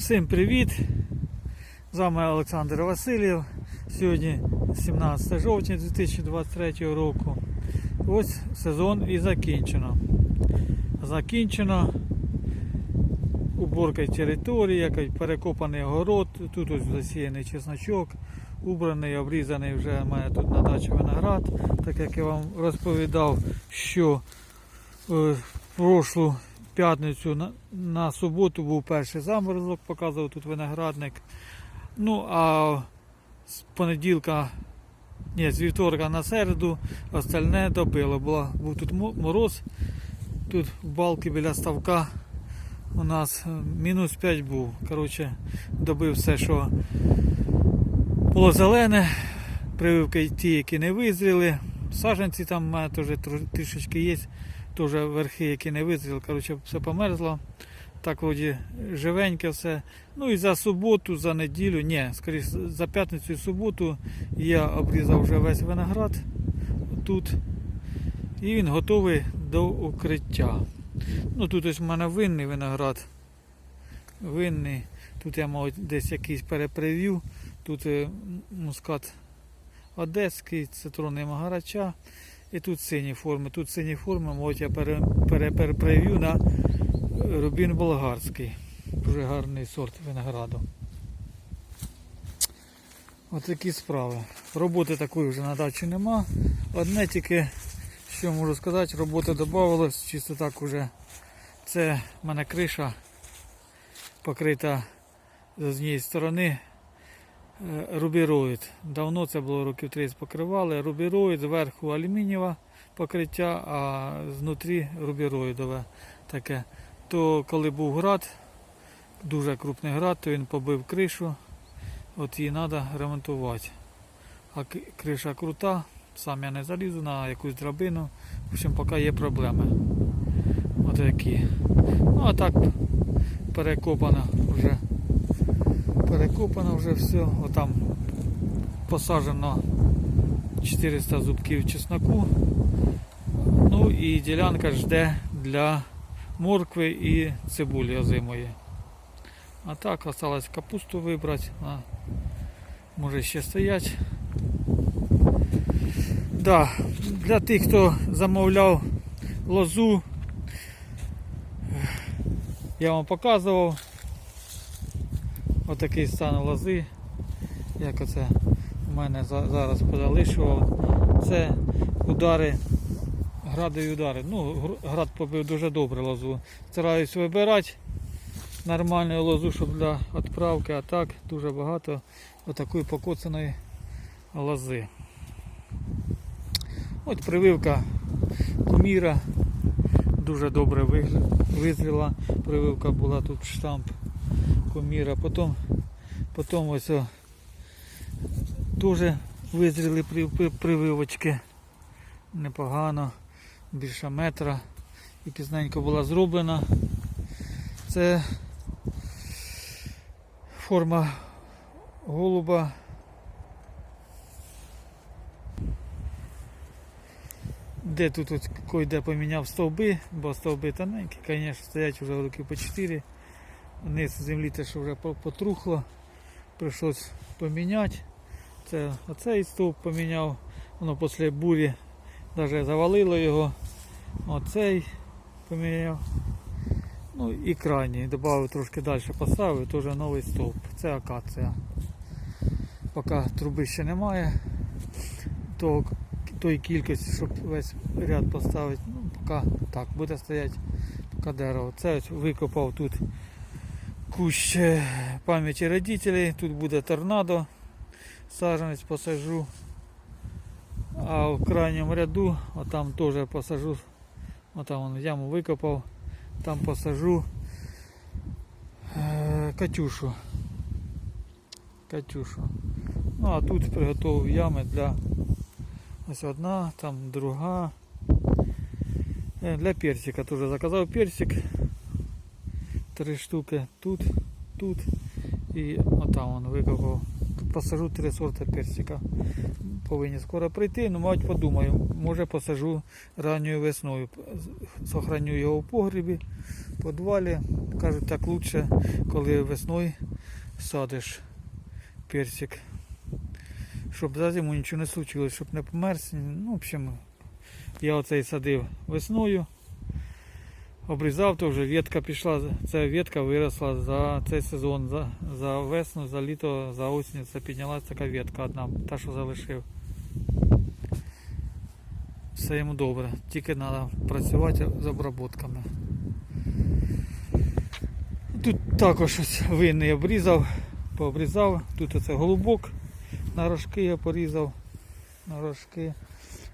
Всім привіт! З вами Олександр Васильєв. Сьогодні 17 жовтня 2023 року. Ось сезон і закінчено. Закінчено уборка території, якось перекопаний город, тут ось засіяний чесночок, убраний, обрізаний вже в мене тут на дачі виноград, так як я вам розповідав, що е, в прошлу п'ятницю на, на суботу був перший заморозок, показував тут виноградник. Ну а з понеділка, ні, з вівторка на середу остальне добило. Була, був тут мороз, тут балки біля ставка у нас е, мінус 5 був. Коротше, добив все, що було зелене, прививки ті, які не визріли. Саженці там теж трішечки є, теж верхи, які не визріли. Коротше, все померзло. Так вроді живеньке все. Ну і за суботу, за неділю, ні, скоріше за п'ятницю і суботу я обрізав вже весь виноград тут. І він готовий до укриття. Ну тут ось в мене винний виноград. Винний. Тут я мав десь якийсь перепривів. Тут е, мускат одеський, цитронний магарача. І тут сині форми. Тут сині форми, мабуть, я пере, пере, на рубін болгарський. Дуже гарний сорт винограду. Ось такі справи. Роботи такої вже на дачі нема. Одне тільки, що можу сказати, роботи додавалось, чисто так уже. Це в мене криша покрита з однієї сторони рубіроїд. Давно це було років 30 покривали. Рубіроїд, зверху алюмінієва покриття, а знутрі рубіроїдове таке. То коли був град, дуже крупний град, то він побив кришу. От її треба ремонтувати. А криша крута, сам я не залізу на якусь драбину. В общем, поки є проблеми. От які. Ну а так перекопано вже. Перекопано вже все. Отам посаджено 400 зубків чесноку. Ну і ділянка жде для моркви і цибулі озимої. А так осталось капусту вибрати. А, може ще стоять. Да, для тих, хто замовляв лозу, я вам показував отакий стан лози, як оце у мене зараз позалишував. Це удари, градові удари. Ну, град побив дуже добре лозу. Стараюсь вибирати нормальну лозу, щоб для відправки, а так дуже багато отакої покоцаної лози. От прививка куміра дуже добре визріла. Прививка була тут штамп куміра. Потім, потім ось о, теж визріли при- при- прививочки. Непогано, більше метра. І пізненько була зроблена. Це форма голуба. Де тут ось койде поміняв стовби, бо стовби тоненькі, звісно, стоять вже років по 4. Низ землі те, що вже потрухло. Прийшлось поміняти. Це оцей стовп поміняв. Воно після бурі навіть завалило його. Оцей поміняв. Ну і крайній. Додав трошки далі поставив, теж новий стовп. Це акація. Поки труби ще немає, то тої кількості, щоб весь ряд поставити, ну, поки так, буде стояти поки дерево. Це ось викопав тут кущ е, пам'яті родителей, тут буде торнадо, саджанець посажу. А в крайньому ряду, отам теж посажу, отам вон яму викопав, там посажу е, Катюшу. Катюшу. Ну а тут приготував ями для ось одна, там друга. Для персика теж заказав персик. Три штуки тут, тут і отам он викопав. Посажу три сорти персика. Повинні скоро прийти, ну мабуть подумаю, може посажу ранньою весною. Сохраню його в погрібі, в підвалі. Кажуть, так краще, коли весною садиш персик. Щоб за зиму нічого не случилось, щоб не померз. Ну, в общем, я оцей садив весною. Обрізав, то вже ветка пішла. Ця ветка виросла за цей сезон, за, за весну, за літо, за осінь. Це піднялася така ветка одна, та що залишив. Все йому добре. Тільки треба працювати з обробками. Тут також ось винний обрізав, пообрізав. Тут оце голубок на рожки я порізав. На рожки.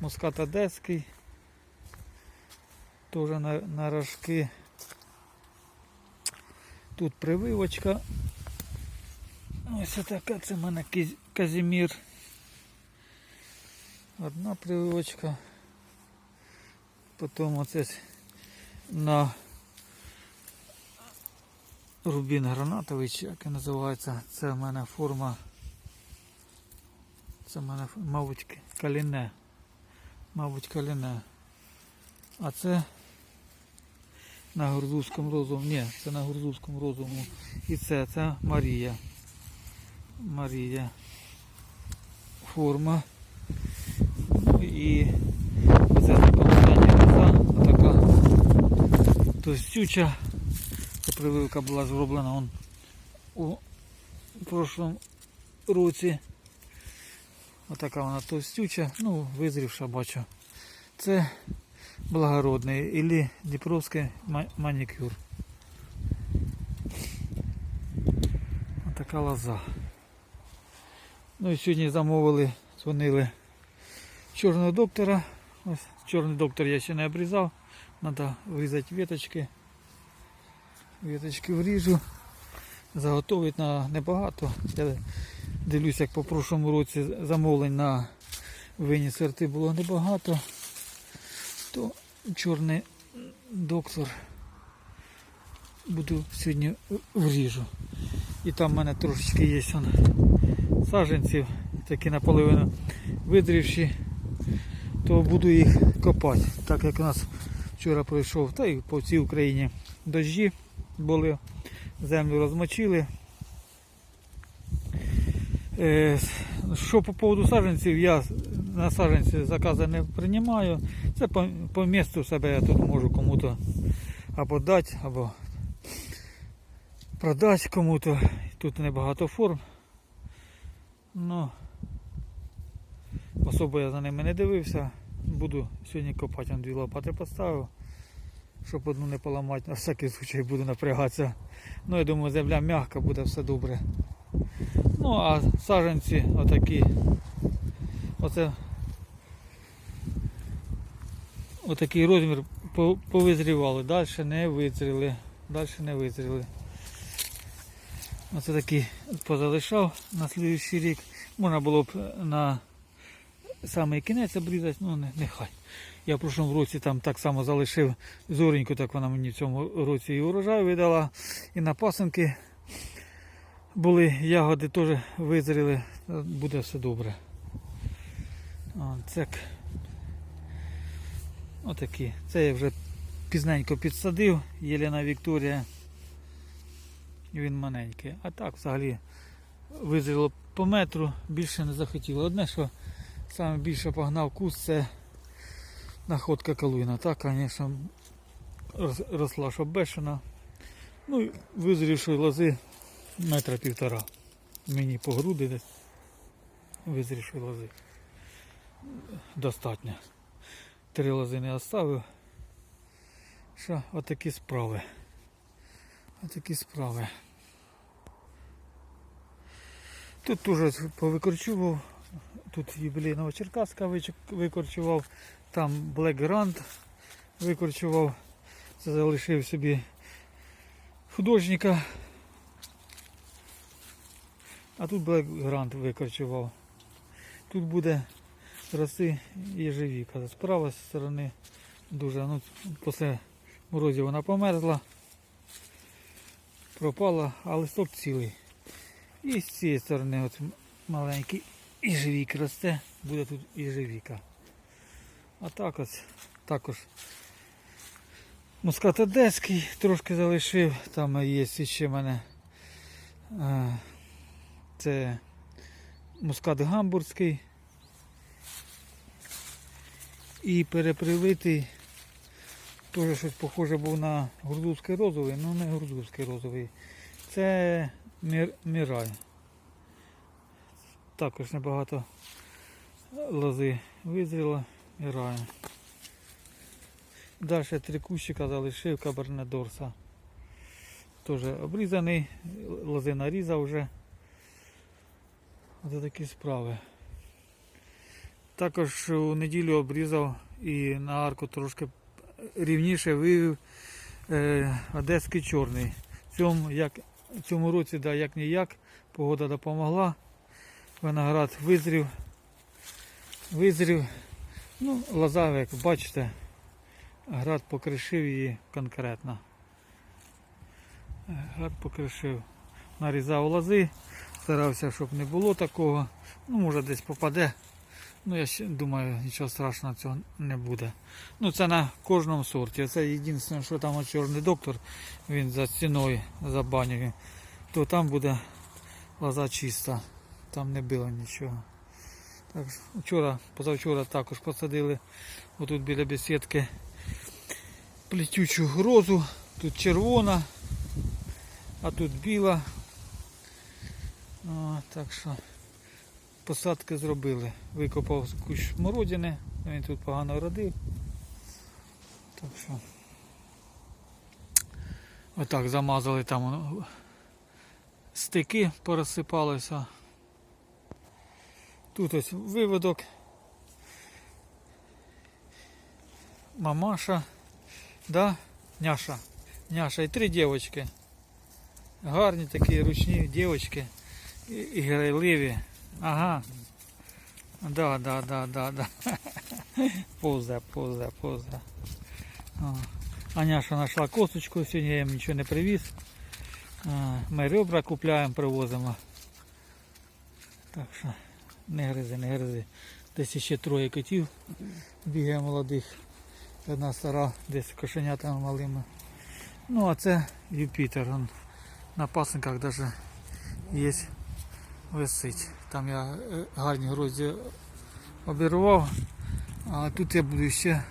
Мускат одеський. Теж на, на рожки. Тут прививочка. Ось така це в мене Казімір. Одна прививочка. Потім оце на рубін гранатовий, чи як він називається. Це в мене форма. Це в мене, мабуть, каліне. Мабуть, каліне. А це на гурзузькому розуму. Ні, це на гурзузькому розуму. І це, це Марія. Марія. Форма. Ну і оце така роза, така товстюча. Ця прививка була зроблена он у прошлому році. Отака вона товстюча, ну, визрівша бачу. Це благородний или Дніпровський ма- манікюр. Отака лоза. Ну і сьогодні замовили, дзвонили чорного доктора. Ось чорний доктор я ще не обрізав. Треба врізати веточки. Веточки вріжу. Заготовити на небагато. Я дивлюсь, як по прошлому році замовлень на винні сорти було небагато. То чорний доктор буду сьогодні вріжу. І там в мене трошечки є саженців, такі наполовину видрівші, то буду їх копати. Так як у нас вчора пройшов, та й по всій Україні дощі були, землю розмочили. Е, Що по поводу саджанців, я на саджанці закази не приймаю. Це по, по місту себе я тут можу кому-то або дати, або продати кому-то. Тут небагато форм. Ну, особо я за ними не дивився. Буду сьогодні копати, дві лопати поставив, щоб одну не поламати, на всякий случай буду напрягатися. Ну, я думаю, земля м'яка, буде все добре. Ну, а саджанці отакі. Оце отакий розмір повизрівали. Далі не визріли. Далі не визріли. Оце такі позалишав на слідуючий рік. Можна було б на самий кінець обрізати, ну не, нехай. Я в прошлому році там так само залишив зореньку, так вона мені в цьому році і урожай видала. І на пасенки були ягоди теж визріли, буде все добре. О, це к- отакі. Це я вже пізненько підсадив, Єлена Вікторія. Він маленький. А так взагалі визріло по метру, більше не захотіло. Одне, що саме більше погнав куст, це находка калуїна. Так, звісно, росла шобешена. Ну і визрівшої лози метра півтора. Мені по груди десь визрівшої лози. Достатньо. Три лози не оставив. Що, отакі справи. Отакі справи. Тут теж повикорчував. Тут юбілейного Черкаска викорчував. Там Black Grand викорчував. Це залишив собі художника. А тут Black Grand викорчував. Тут буде рости єжевіка. З правої сторони дуже, ну, після морозів вона померзла, пропала, а листок цілий. І з цієї сторони от маленький їжевік росте, буде тут їжевіка. А так ось також Мускат одеський трошки залишив, там є ще в мене. е, Це мускат гамбурзький. І перепривитий. Теж щось похоже був на грузовський розовий, ну не грузовський розовий. Це мір, мірай. Також небагато лози визріло міраю. Далі три кущика залишив каберне дорса. Теж обрізаний, лози нарізав вже. Ось такі справи. Також у неділю обрізав і на арку трошки рівніше вивів е, одеський чорний. Цьому, як, цьому році, да, як ніяк, погода допомогла. Виноград визрів. Визрів. Ну, лоза, як бачите, град покришив її конкретно. Град покришив. Нарізав лози, старався, щоб не було такого. Ну, може десь попаде. Ну, я думаю, нічого страшного цього не буде. Ну, це на кожному сорті. Це єдине, що там чорний доктор, він за ціною забанює, то там буде лоза чиста. Там не було нічого. Так, вчора, позавчора також посадили отут біля бесідки плетючу розу. Тут червона, а тут біла. О, так що посадки зробили. Викопав кущ смородини, він тут погано родив. Так що отак замазали там стики порозсипалися. Тут ось виводок. Мамаша, да, няша, няша і три дівчатки. Гарні такі ручні дівчатки і грайливі. Ага. Да, да, да, да, да. Повзе, повзе, повзе. Аняша знайшла косточку, сьогодні я їм нічого не привіз. Ми ребра купляємо, привозимо. Так що не гризи, не гризи. Десь ще троє котів бігає молодих. Одна стара, десь кошенятами малими. Ну а це Юпітер. Он на пасенках навіть є висить. Там я е, гарні грозді обірвав, а тут я буду ще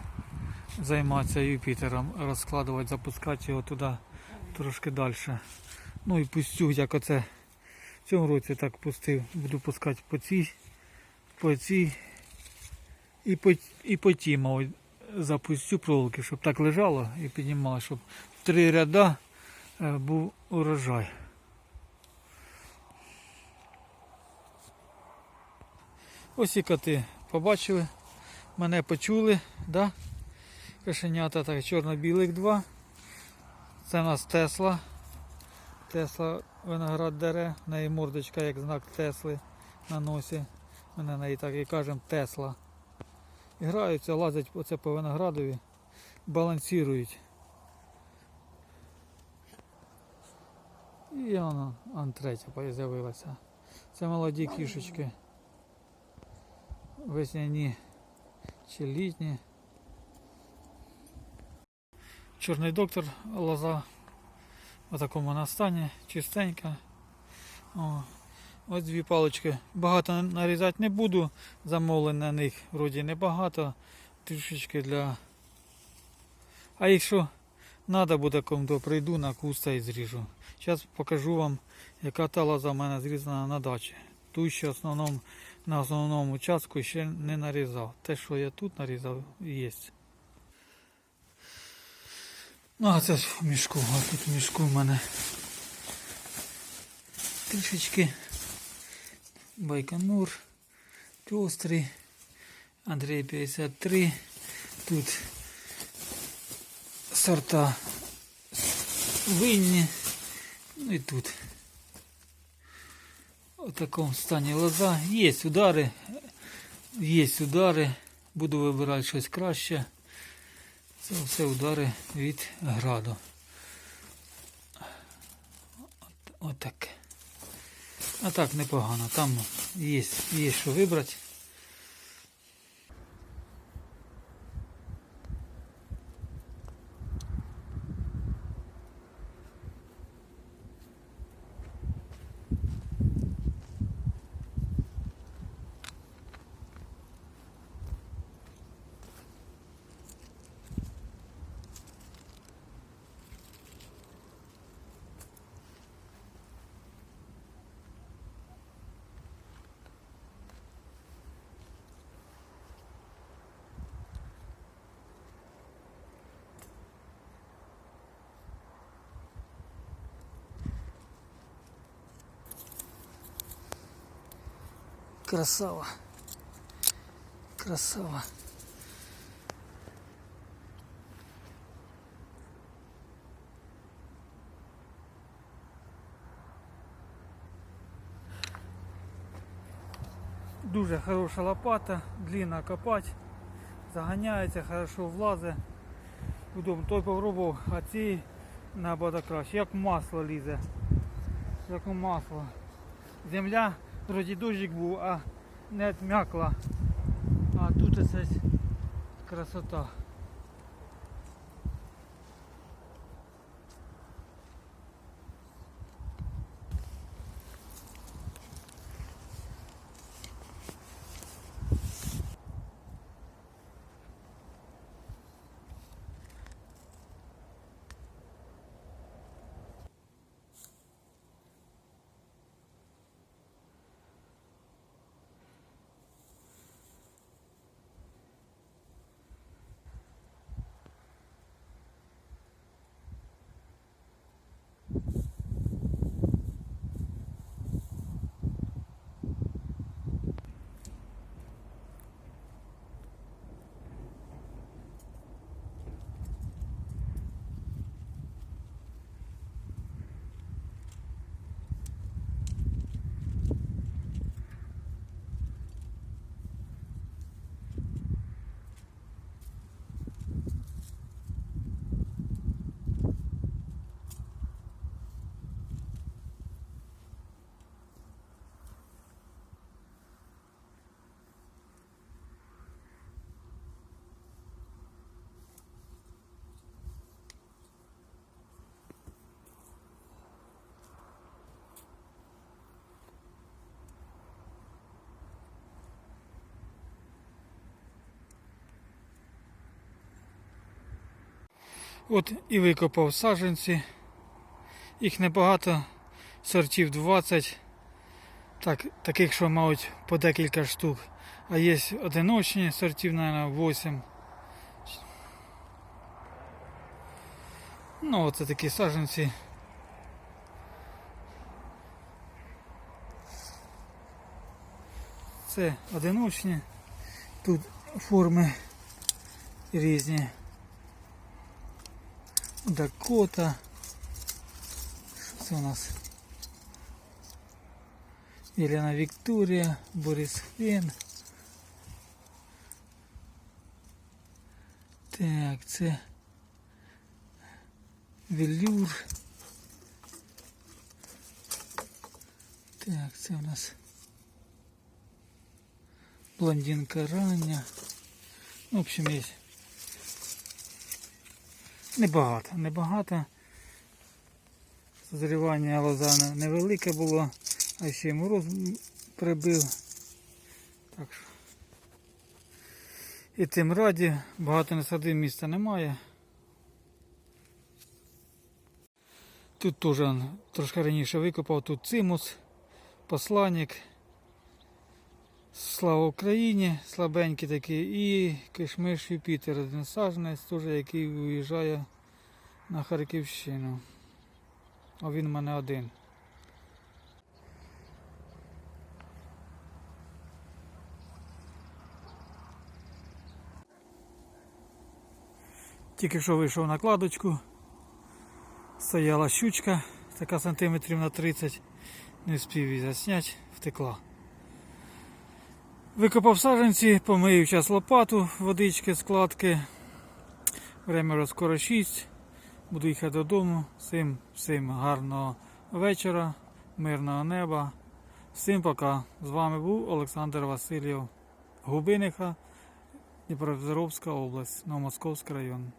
займатися Юпітером, розкладувати, запускати його туди трошки далі. Ну і пустю, як оце в цьому році так пустив. Буду пускати по цій, по цій і по, і по тій, мабуть, запустю проволоки, щоб так лежало і піднімало, щоб три ряда е, був урожай. Ось і коти побачили, мене почули, да? Кошенята так, чорно-білих два. Це у нас Тесла. Тесла виноград дере, в неї мордочка як знак Тесли на носі. Ми на неї так і кажемо Тесла. Граються, лазять оце по виноградові, балансірують. І воно, он третя з'явилася. Це молоді кішечки. Весняні чи літні. Чорний доктор лоза в такому вона стані, чистенька. О, ось дві палички. Багато нарізати не буду, замовлень на них вроді небагато, трішечки для. А якщо треба буде кому то прийду на куста і зріжу. Зараз покажу вам, яка та лоза в мене зрізана на дачі. Ту ще основному, на основному участку ще не нарізав. Те, що я тут нарізав, є. Ну, а це в мішку, а тут в мішку в мене трішечки Байконур, пестрий, Андрей 53. Тут сорта винні. Ну і тут. В такому стані лоза. Є удари, є удари. Буду вибирати щось краще. Це все удари від граду. От, отак. А так непогано. Там є, є що вибрати. Красава. Красава. Дуже хороша лопата, длинна копать, заганяється, хорошо влазить. Удобно. Той попробував, а цей набагато краще. Як масло лізе. Як масло. Земля, вроді був, а не м'якла. А тут ось красота. От і викопав саджанці. Їх небагато, сортів 20. Так, таких, що мають по декілька штук. А є одиночні сортів, мабуть, 8. Ну, оце такі саджанці. Це одиночні. Тут форми різні. Дакота. Що це у нас? Єлена Вікторія, Борис Хрен. Так, це велюр. Так, це у нас блондинка рання. В общем, є. Небагато, небагато. Созрівання лоза невелике було, а ще й мороз прибив. Так що. І тим раді, багато не садив, місця немає. Тут теж трошки раніше викопав, тут цимус, посланник. Слава Україні, слабенький такий, і кишмиш Юпітер, один саженець, теж, який виїжджає на Харківщину. А він в мене один. Тільки що вийшов на кладочку, стояла щучка, така сантиметрів на 30, не встиг її засняти, втекла. Викопав саженці, помию час лопату, водички, складки. Время скоро 6. Буду їхати додому. Всім, всім гарного вечора, мирного неба. Всім пока. З вами був Олександр Васильєв Губиниха, Дніпропетровська область, Новомосковський район.